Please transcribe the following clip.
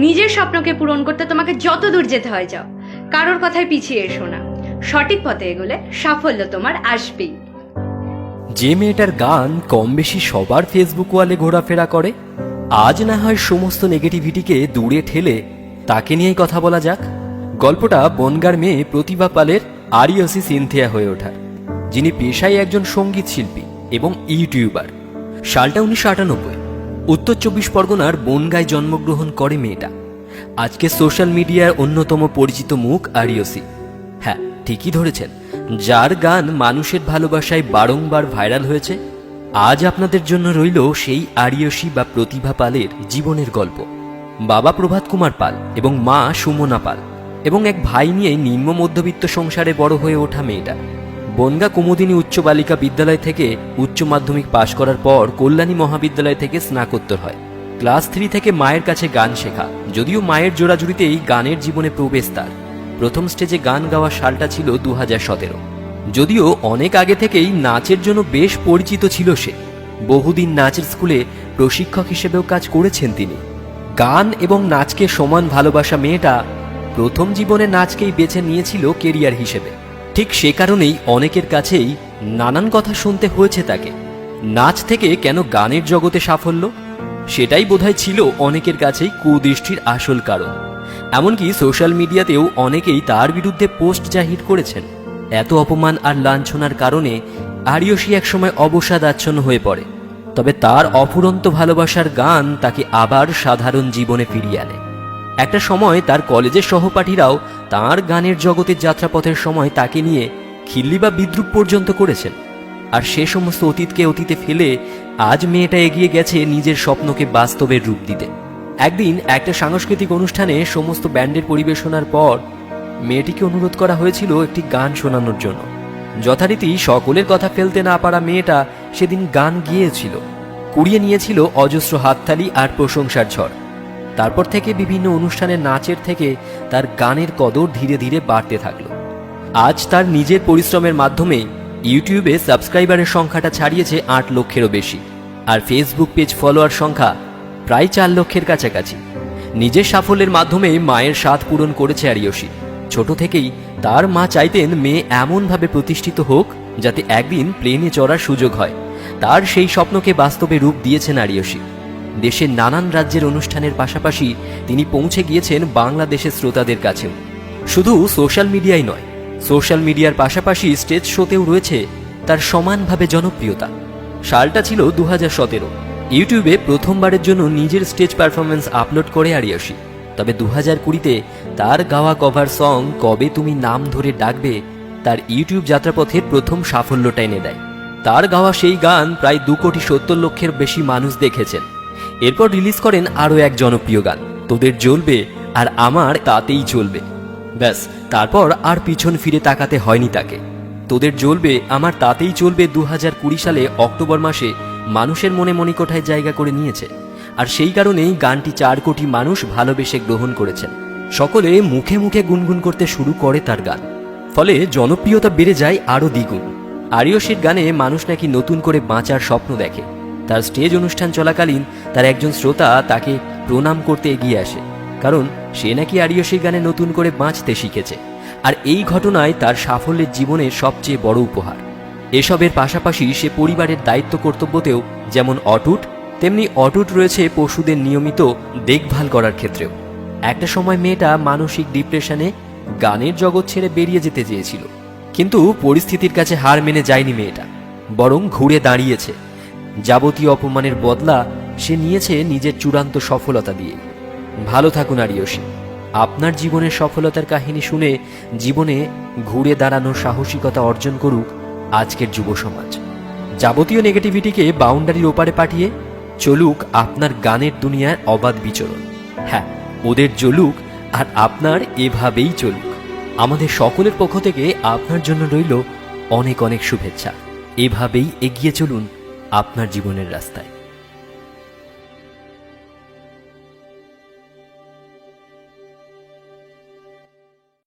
নিজের স্বপ্নকে পূরণ করতে তোমাকে যত দূর যেতে হয় যাও। কারোর কথায় পিছিয়ে এসো না। সঠিক পথে এগোলে সাফল্য তোমার আসবেই। যে মেয়েটার গান কম বেশি সবার ফেসবুক ওয়ালে ঘোরাফেরা করে, আজ না হয় সমস্ত নেগেটিভিটিকে দূরে ঠেলে তাকে নিয়েই কথা বলা যাক। গল্পটা বনগার মেয়ে প্রতিভা পালের আরিয়সি সিনথিয়া হয়ে ওঠার, যিনি পেশায় একজন সংগীত শিল্পী এবং ইউটিউবার। সালটা উনিশশো আটানব্বই। উত্তর চব্বিশ পরগনার বনগায় জন্মগ্রহণ করে মেয়েটা। আজকে সোশ্যাল মিডিয়ার অন্যতম পরিচিত মুখ আরিয়সি হ্যাঁ ঠিকই ধরেছেন। যার গান মানুষের ভালোবাসায় বারংবার ভাইরাল হয়েছে, আজ আপনাদের জন্য রইল সেই আরিয়সী বা প্রতিভা পালের জীবনের গল্প। বাবা প্রভাত কুমার পাল এবং মা সুমনা পাল এবং এক ভাই নিয়ে নিম্ন মধ্যবিত্ত সংসারে বড় হয়ে ওঠা মেয়েটা। বনগা কুমুদিনী উচ্চ বালিকা বিদ্যালয় থেকে উচ্চ মাধ্যমিক পাশ করার পর কল্যাণী মহাবিদ্যালয় থেকে স্নাতকোত্তর হয়। ক্লাস থ্রি থেকে মায়ের কাছে গান শেখা, যদিও মায়ের জোড়াজুড়িতেই গানের জীবনে প্রবেশ তার। প্রথম স্টেজে গান গাওয়ার সালটা ছিল দু সতেরো। যদিও অনেক আগে থেকেই নাচের জন্য বেশ পরিচিত ছিল সে। বহুদিন নাচের স্কুলে প্রশিক্ষক হিসেবেও কাজ করেছেন তিনি। গান এবং নাচকে সমান ভালোবাসা মেয়েটা প্রথম জীবনে নাচকেই বেছে নিয়েছিল কেরিয়ার হিসেবে। ঠিক সে কারণেই অনেকের কাছেই নানান কথা শুনতে হয়েছে তাকে। নাচ থেকে কেন গানের জগতে সাফল্য? সেটাই বোধহয় ছিল অনেকের কাছেই কুদৃষ্টির আসল কারণ। এমনকি সোশ্যাল মিডিয়াতেও অনেকেই তার বিরুদ্ধে পোস্ট জাহির করেছেন। এত অপমান আর লাঞ্ছনার কারণে আরিয়সী একসময় অবসাদ আচ্ছন্ন হয়ে পড়ে। তবে তার অফুরন্ত ভালোবাসার গান তাকে আবার সাধারণ জীবনে ফিরিয়ে আনে। একটা সময় তার কলেজের সহপাঠীরাও তার গানের জগতের যাত্রাপথের সময় তাকে নিয়ে খিল্লি বা বিদ্রুপ পর্যন্ত করেছেন। আর সে সমস্ত অতীতকে অতীতে ফেলে আজ মেয়েটা এগিয়ে গেছে নিজের স্বপ্নকে বাস্তবের রূপ দিতে। একদিন একটা সাংস্কৃতিক অনুষ্ঠানে সমস্ত ব্যান্ডের পরিবেশনার পর মেয়েটিকে অনুরোধ করা হয়েছিল একটি গান শোনানোর জন্য। যথারীতি সকলের কথা ফেলতে না পারা মেয়েটা সেদিন গান গিয়েছিল, কুড়িয়ে নিয়েছিল অজস্র হাততালি আর প্রশংসার ঝড়। তারপর থেকে বিভিন্ন অনুষ্ঠানে নাচের থেকে তার গানের কদর ধীরে ধীরে বাড়তে থাকল। আজ তার নিজের পরিশ্রমের মাধ্যমে ইউটিউবে সাবস্ক্রাইবারের সংখ্যাটা ছাড়িয়েছে আট লক্ষেরও বেশি, আর ফেসবুক পেজ ফলোয়ার সংখ্যা প্রায় চার লক্ষের কাছাকাছি। নিজের সাফল্যের মাধ্যমে মায়ের স্বাদ পূরণ করেছে আরিয়সী। ছোট থেকেই তার মা চাইতেন মেয়ে এমনভাবে প্রতিষ্ঠিত হোক যাতে একদিন প্লেনে চড়ার সুযোগ হয়। তার সেই স্বপ্নকে বাস্তবে রূপ দিয়েছেন আরিয়সী। দেশের নানান রাজ্যের অনুষ্ঠানের পাশাপাশি তিনি পৌঁছে গিয়েছেন বাংলাদেশের শ্রোতাদের কাছেও। শুধু সোশ্যাল মিডিয়ায় নয়, সোশ্যাল মিডিয়ার পাশাপাশি স্টেজ শোতেও রয়েছে তার সমানভাবে জনপ্রিয়তা। সালটা ছিল দু ইউটিউবে প্রথমবারের জন্য নিজের স্টেজ পারফরমেন্স আপলোড করে আরিয়াসি। তবে দু হাজার কুড়িতে তার গাওয়া কভার সং কবে তুমি নাম ধরে ডাকবে তার ইউটিউব যাত্রাপথের প্রথম সাফল্যটা এনে দেয়। তার গাওয়া সেই গান প্রায় দু কোটি সত্তর লক্ষের বেশি মানুষ দেখেছেন। এরপর রিলিজ করেন আরও এক জনপ্রিয় গান, তোদের জ্বলবে আর আমার তাতেই চলবে। ব্যাস, তারপর আর পিছন ফিরে তাকাতে হয়নি তাকে। তোদের জ্বলবে, আমার তাতেই চলবে দু হাজার কুড়ি সালে অক্টোবর মাসে মানুষের মনে মণিকোঠায় জায়গা করে নিয়েছে। আর সেই কারণেই গানটি চার কোটি মানুষ ভালোবেসে গ্রহণ করেছেন। সকলে মুখে মুখে গুনগুন করতে শুরু করে তার গান। ফলে জনপ্রিয়তা বেড়ে যায় আরও দ্বিগুণ। আরিয়সীর গানে মানুষ নাকি নতুন করে বাঁচার স্বপ্ন দেখে। তার স্টেজ অনুষ্ঠান চলাকালীন তার একজন শ্রোতা তাকে প্রণাম করতে এগিয়ে আসে, কারণ সে নাকি আরিয়সীর গানে নতুন করে বাঁচতে শিখেছে। আর এই ঘটনায় তার সাফল্যের জীবনের সবচেয়ে বড় উপহার। এসবের পাশাপাশি সে পরিবারের দায়িত্ব কর্তব্যতেও যেমন অটুট, তেমনি অটুট রয়েছে পশুদের নিয়মিত দেখভাল করার ক্ষেত্রেও। একটা সময় মেয়েটা মানসিক ডিপ্রেশনে গানের জগৎ ছেড়ে বেরিয়ে যেতে চেয়েছিল, কিন্তু পরিস্থিতির কাছে হার মেনে যায়নি মেয়েটা, বরং ঘুরে দাঁড়িয়েছে। যাবতীয় অপমানের বদলা সে নিয়েছে নিজের চূড়ান্ত সফলতা দিয়ে। ভালো থাকুন, আরিয়সী। আপনার জীবনের সফলতার কাহিনী শুনে জীবনে ঘুরে দাঁড়ানোর সাহসিকতা অর্জন করুক আজকের যুব সমাজ। যাবতীয় নেগেটিভিটিকে বাউন্ডারির ওপারে পাঠিয়ে চলুক আপনার গানের দুনিয়ায় অবাধ বিচরণ। হ্যাঁ ওদের জ্বলুক আর আপনার এভাবেই চলুক। আমাদের সকলের পক্ষ থেকে আপনার জন্য রইল অনেক অনেক শুভেচ্ছা। এভাবেই এগিয়ে চলুন আপনার জীবনের রাস্তায়।